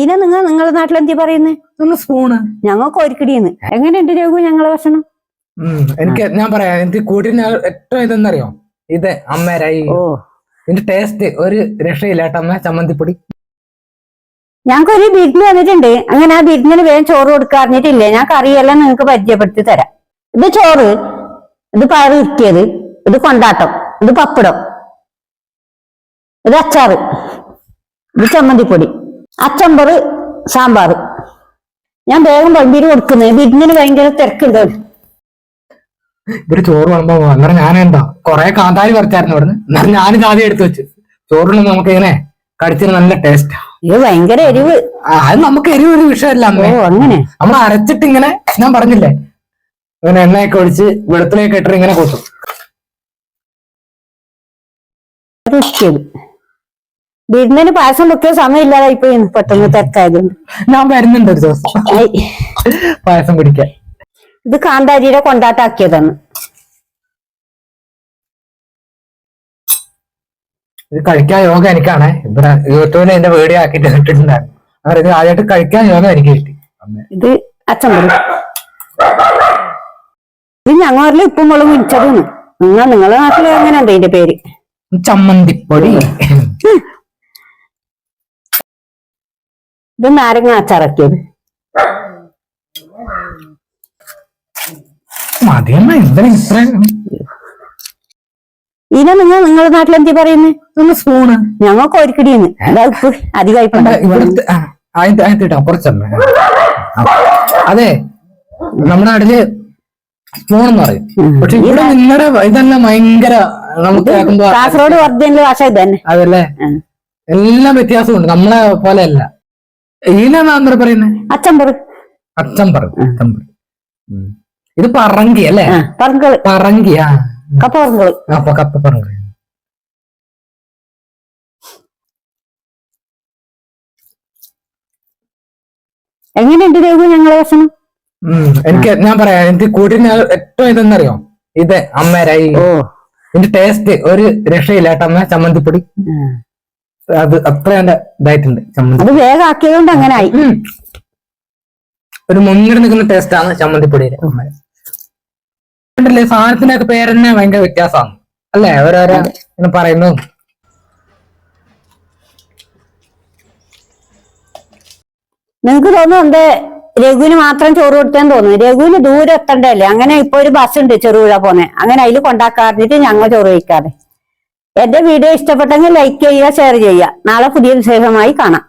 ഇന നിങ്ങൾ നിങ്ങളുടെ നാട്ടിൽ എന്തി പറയുന്നേ? ഒന്ന് സ്പൂണ് ഞങ്ങൾക്ക് ഒരുക്കടിയെന്ന് എങ്ങനെയുണ്ട് രഘു ഞങ്ങളെ ഭക്ഷണം? എനിക്ക് ഞാൻ പറയാം എനിക്ക് കൂട്ടിന് ഏറ്റവും ഇതെന്നറിയോ? ഇത് അമ്മരായി ഓ. ഇതിന്റെ ടേസ്റ്റ് ഒരു രക്ഷയില്ല ചമ്മന്തിപ്പൊടി. ഞങ്ങൾക്ക് ഒരു ബിരിന് വന്നിട്ടുണ്ട്. അങ്ങനെ ആ ബിരിനിന് വേഗം ചോറ് കൊടുക്കാൻ അറിഞ്ഞിട്ടില്ലേ? ഞാൻ കറിയെല്ലാം നിങ്ങൾക്ക് പരിചയപ്പെടുത്തി തരാം. ഇത് ചോറ് ഇത് പയറ് കിട്ടിയത് ഇത് കൊണ്ടാട്ടം ഇത് പപ്പടം ഇത് അച്ചാറ് ഇത് ചമ്മന്തിപ്പൊടി. അച്ചമ്പറ് സാമ്പാർ ഞാൻ വേഗം ബീര് കൊടുക്കുന്നത് ബിരിനിന് ഭയങ്കര തിരക്കുണ്ട്. ഇവർ ചോറ് വേണമ്പോ അന്നേരം ഞാൻ എന്താ കൊറേ കാന്താരി പറിച്ചായിരുന്നു ഇവിടുന്ന്. എന്നാലും ഞാനിത് ആദ്യം എടുത്തു വെച്ചു. ചോറിന് നമുക്ക് ഇങ്ങനെ കടിച്ചിട്ട് നല്ല ടേസ്റ്റ് ഇത് ഭയങ്കര എരിവ്. അത് നമുക്ക് എരിവ് ഒരു വിഷയമല്ല അമ്മേ. അങ്ങനെ. നമ്മൾ അരച്ചിട്ട് ഇങ്ങനെ ഞാൻ പറഞ്ഞില്ലേ? ഇങ്ങനെ എണ്ണയൊക്കെ ഒഴിച്ച് വെളുത്തിലേക്ക് ഇട്ടിട്ട് ഇങ്ങനെ കൂട്ടും. ബിരിനിന് പായസം വെക്കാൻ സമയമില്ലാതായി പോയി പെട്ടെന്ന് തിരക്കായതുകൊണ്ട്. ഞാൻ വരുന്നുണ്ട് ഒരു ദിവസം. പായസം കുടിക്കാൻ. ഇത് കാന്താരിയുടെ കൊണ്ടാട്ടാക്കിയതാണ്. ഇത് കഴിക്കാൻ യോഗ എനിക്കാണ്. ഇവിടെ യൂട്യൂബിൽ എന്റെ വീഡിയോ ആക്കിട്ട് കിട്ടിട്ടുണ്ടായിരുന്നു. അങ്ങനെ ഇത് ആദ്യമായിട്ട് കഴിക്കാൻ യോഗ എനിക്ക് കിട്ടി. ഇത് അച്ചമ്പറ് ഇത് ഞങ്ങളുടെ ഉപ്പും മുളകും ഇടിച്ചതാണ് നിങ്ങൾ നിങ്ങളെ നാട്ടിൽ എങ്ങനെയുണ്ട് ഇതിന്റെ പേര്? ചമ്മന്തിപ്പൊടി. ഇത് നാരങ്ങ അച്ചാറക്കിയത്. എന്തിനാ ഇത്ര ഇതിനെ നിങ്ങൾ നിങ്ങളുടെ നാട്ടിൽ എന്തി പറയുന്നത് സ്പൂണ്. ഞങ്ങൾക്ക് ഒരുക്കടിയെന്ന്. അതാ ഉപ്പ് അധികമായി ഇവിടുത്തെ. അതെ നമ്മുടെ നാട്ടിൽ സ്പൂൺ എന്ന് പറയും. പക്ഷെ ഇവിടെ നിങ്ങളുടെ ഇതെല്ലാം ഭയങ്കര നമുക്ക് കാസർഗോഡ് വർദ്ധന ഭാഷ ഇതന്നെ. അതല്ലേ? എല്ലാം വ്യത്യാസമുണ്ട് നമ്മളെ പോലെ അച്ചമ്പർ. അച്ചമ്പർ ഉം. ഇത് പറങ്കി അല്ലേ? പറങ്കൾ പറങ്കി കപ്പ പറങ്കൾ കപ്പ എങ്ങനെയുണ്ട് രഘു ഞങ്ങളെ ഭക്ഷണം? എനിക്ക് ഞാൻ പറയാ എനിക്ക് കൂട്ടിന് ഏറ്റവും ഇതെന്നറിയോ? ഇത് അമ്മേരായി. ഓ. ഇതിന്റെ ടേസ്റ്റ് ഒരു രക്ഷയില്ല കേട്ടോ അമ്മ ചമ്മന്തിപ്പൊടി. അത് അത്ര എന്റെ ഇതായിട്ടുണ്ട് ചമ്മന്തി. അത് വേഗം ആക്കിയതുകൊണ്ട് അങ്ങനെ ആയി. ഒരു മുന്നിൽ നിൽക്കുന്ന ടേസ്റ്റ് ആണ് ചമ്മന്തിപ്പൊടിയുടെ. കണ്ടില്ലേ സാധനത്തിനൊക്കെ പേരെന്നെ തന്നെ ഭയങ്കര വ്യത്യാസമാണ്. അല്ലേ? ഓരോരോ ഇങ്ങനെ പറയുന്നു. നിങ്ങക്ക് തോന്നുന്നു എന്തേ രഘുവിന് മാത്രം ചോറ് കൊടുത്തേന്ന് തോന്നുന്നു. രഘുവിന് ദൂരെ എത്തണ്ടല്ലേ അങ്ങനെ ഇപ്പൊ ഒരു ബസ് ഉണ്ട് ചെറുപുഴ പോന്നെ. അങ്ങനെ അതിൽ കൊണ്ടാക്കാറിഞ്ഞിട്ട് ഞങ്ങൾ ചോറ് കഴിക്കാതെ. എന്റെ വീഡിയോ ഇഷ്ടപ്പെട്ടെങ്കിൽ ലൈക്ക് ചെയ്യുക ഷെയർ ചെയ്യുക. നാളെ പുതിയ വിശേഷമായി കാണാം.